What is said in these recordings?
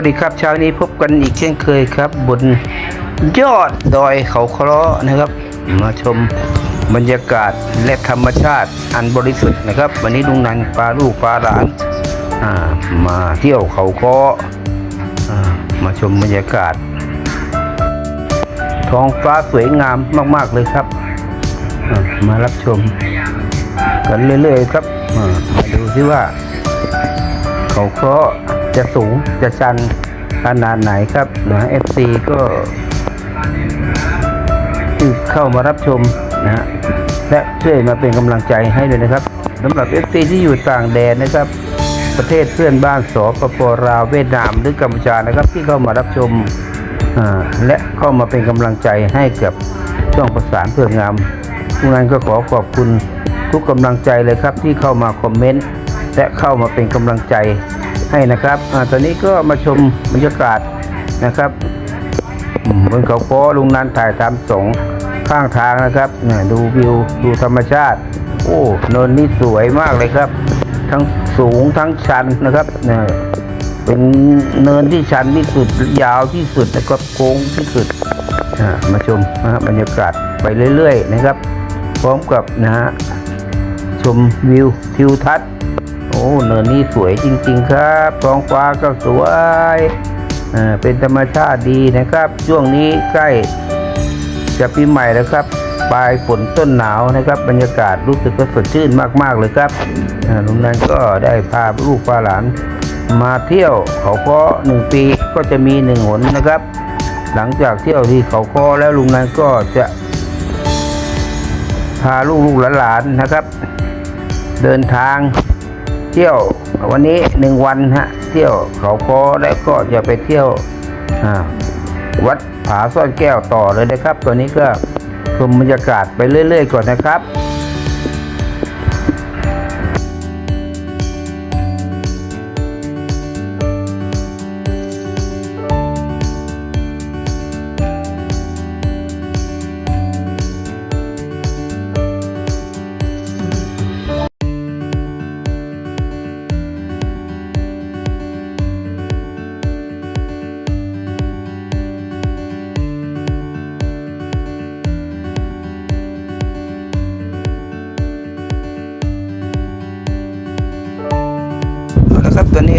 วัสดีครับเช้านี้พบกันอีกเช่นเคยครับบนยอดดอยเขาคราะห์นะครับ มาชมบรรยากาศและธรรมชาติอันบริสุทธิ์นะครับ วันนี้ลุงนันปลาลูกปลาหลานมาเที่ยวเขาคราะห์อ่ามาชมบรรยากาศ ท้องฟ้าสวยงามมาก ๆ เลยครับ มารับชม กันเรื่อย ๆ ครับมาดูซิว่า เขาคราะห์ จะสูงจะชันขนาดไหนครับนะ FC ก็ที่เข้ามารับชมนะฮะและช่วยมาเป็นกำลังใจให้ด้วยนะครับสำหรับ FC ที่อยู่ต่างแดนนะครับ ประเทศเพื่อนบ้านสปปลาวเวียดนามหรือกัมพูชานะครับ ที่เข้ามารับชมและเข้ามาเป็นกำลังใจให้กับช่องประสานเพื่องามทุกนั้นก็ขอขอบคุณทุกกำลังใจเลยครับที่เข้ามาคอมเมนต์และเข้ามาเป็นกำลังใจ ให้นะครับอตอนนี้ก็มาชมบรรยากาศนะครับบนเขาค้อลุงนันถ่ายทำสองข้างทางนะครับเนี่ยดูวิวดูธรรมชาติ โอ้เนินนี่สวยมากเลยครับ ทั้งสูงทั้งชันนะครับเนี่ยเป็นเนินที่ชันที่สุดยาวที่สุดนะครับโค้งที่สุดอ่ามาชมนะฮะบรรยากาศไปเรื่อย ๆ นะครับ พร้อมกับนะฮะชมวิวทิวทัศน์ อ้เนินนี้สวยจริง ๆ ครับท้องฟ้าก็สวยอ่าเป็นธรรมชาติดีนะครับ ช่วงนี้ใกล้จะปีใหม่แล้วครับ ปลายฝนต้นหนาวนะครับ บรรยากาศรู้สึกว่าสดชื่นมากๆเลยครับอ่าลุงนันก็ได้พาลูกพาหลานมาเที่ยวเขาค้อหนึ่งปีก็จะมีหนึ่งหนนะครับ หลังจากเที่ยวที่เขาค้อแล้วลุงนันก็จะ พาลูกๆหลานๆนะครับ เดินทาง เที่ยววันนี้หนึ่งวันฮะเที่ยวเขาคอแล้วก็จะไปเที่ยววัดผาซ่อนแก้วต่อเลยนะครับ ตัวนี้ก็ชมบรรยากาศไปเรื่อย ๆ ก่อนนะครับ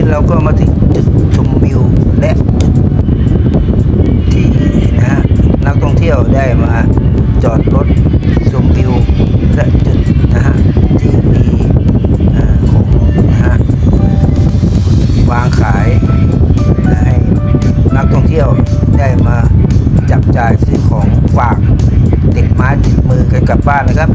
เราก็มาถึงจุดชมวิวและจุดที่นะฮะนักท่องเที่ยวได้มาจอดรถชมวิวและจุดนะฮะที่มีอของนะฮะวางขายให้นักท่องเที่ยวได้มาจับจ่ายซื้อของฝากติดไม้ติดมือกันกลับบ้านนะครับ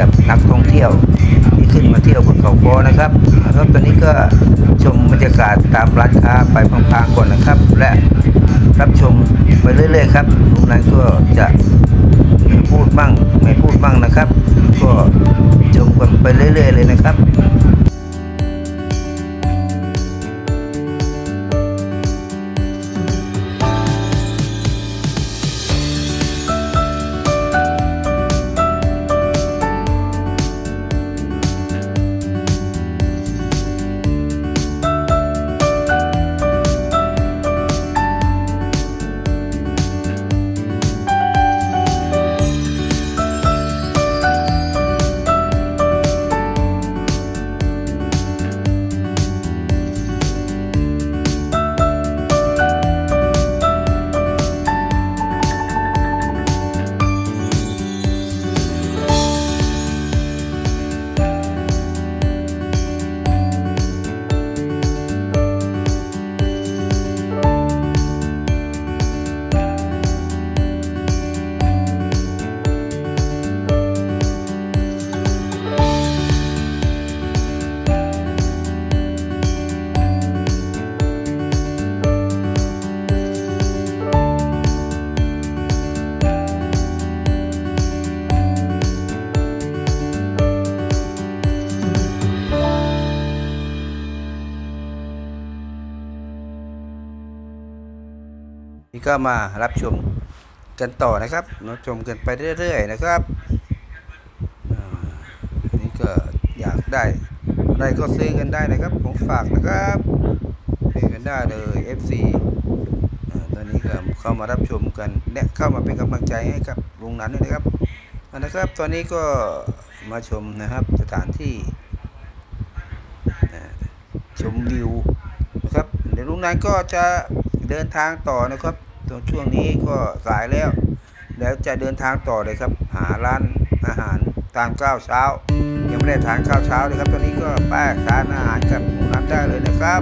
กับนักท่องเที่ยวที่ขึ้นมาเที่ยวบนเขาคอนะครับนะครับตอนนี้ก็ชมบรรยากาศตามร้านค้าไปพลางๆก่อนนะครับ และรับชมไปเรื่อยๆครับลุงนั้นก็จะพูดบ้างไม่พูดบ้างนะครับ ก็ชมกันไปเรื่อย ๆ เลยนะครับ นี่ก็มารับชมกันต่อนะครับรับชมกันไปเรื่อยๆนะครับอันนี้ก็อยากได้อะไรก็ซื้อกันได้นะครับของฝากนะครับซื้อกันได้เลย FC อ่าตอนนี้ก็เข้ามารับชมกันและเข้ามาเป็นกำลังใจให้กับลุงนั้นด้วยนะครับอ่านะครับ ตอนนี้ก็มาชมนะครับสถานที่ชมวิวนะครับเดี๋ยวลุงนั้นก็จะ เดินทางต่อนะครับตรงช่วงนี้ก็สายแล้ว แล้วจะเดินทางต่อเลยครับ หาร้านอาหารทานข้าวเช้า ยังไม่ได้ทานข้าวเช้าเลยครับ ตอนนี้ก็ไป้าทานอาหารกับหมูน้ำได้เลยนะครับ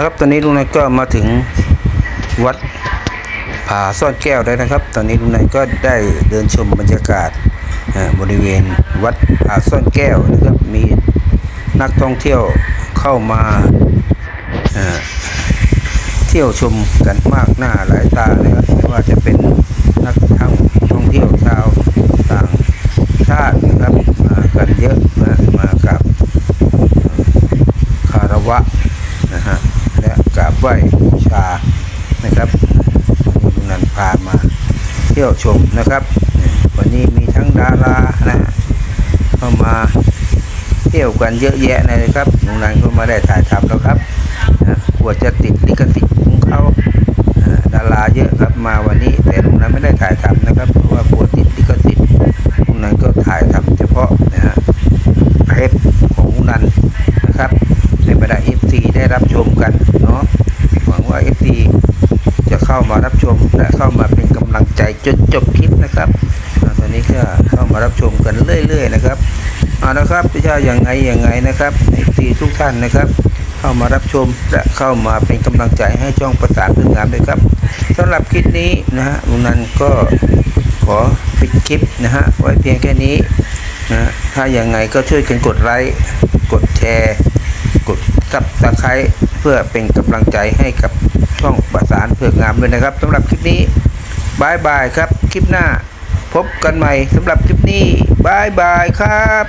นะครับ ตอนนี้ลุงนายก็มาถึงวัดผาซ่อนแก้วได้นะครับ ตอนนี้ลุงนายก็ได้เดินชมบรรยากาศบริเวณวัดผาซ่อนแก้วนะครับ มีนักท่องเที่ยวเข้ามาเที่ยวชมกันมากหน้าหลายตาเลยครับไม่ว่าจะเป็นนักท่องท่องเที่ยวชาวต่างชาตินะครับมากันเยอะมามากับคารวะฮะและกราบ ไหว้บูชานะครับลุงนันพามาเที่ยวชมนะครับ วันนี้มีทั้งดารานะเข้ามาเที่ยวกันเยอะแยะเลยครับลุงนันก็มาได้ถ่ายทำแล้วครับนะกลัวจะติดลิขสิทธิ์ของเขาดาราเยอะครับมาวันนี้ แต่ลุงนันไม่ได้ถ่ายทำนะครับ เพราะว่ากลัวติดลิขสิทธิ์ลุงนันก็ถ่ายทำเฉพาะนะฮะเทปของลุงนันนะครับในบรรดา FC ได้รับชมกันเนาะ หวังว่า FC จะเข้ามารับชมและเข้ามาเป็นกำลังใจจนจบคลิปนะครับตอนนี้ก็เข้ามารับชมกันเรื่อย ๆ นะครับเอาละครับพี่ชายอย่างไงอย่างไงนะครับ FC ทุกท่านนะครับ เข้ามารับชมและเข้ามาเป็นกำลังใจให้ช่องประสานเพื่องานด้วยครับสำหรับคลิปนี้นะฮะลุงนันก็ขอปิดคลิปนะฮะไว้เพียงแค่นี้นะถ้าอย่างไงก็ช่วยกันกดไลค์กดแชร์ กดซับสไครต์เพื่อเป็นกำลังใจให้กับช่องประสานเผือกงามด้วยนะครับสำหรับคลิปนี้บายบายครับ คลิปหน้า พบกันใหม่สำหรับคลิปนี้บายบายครับ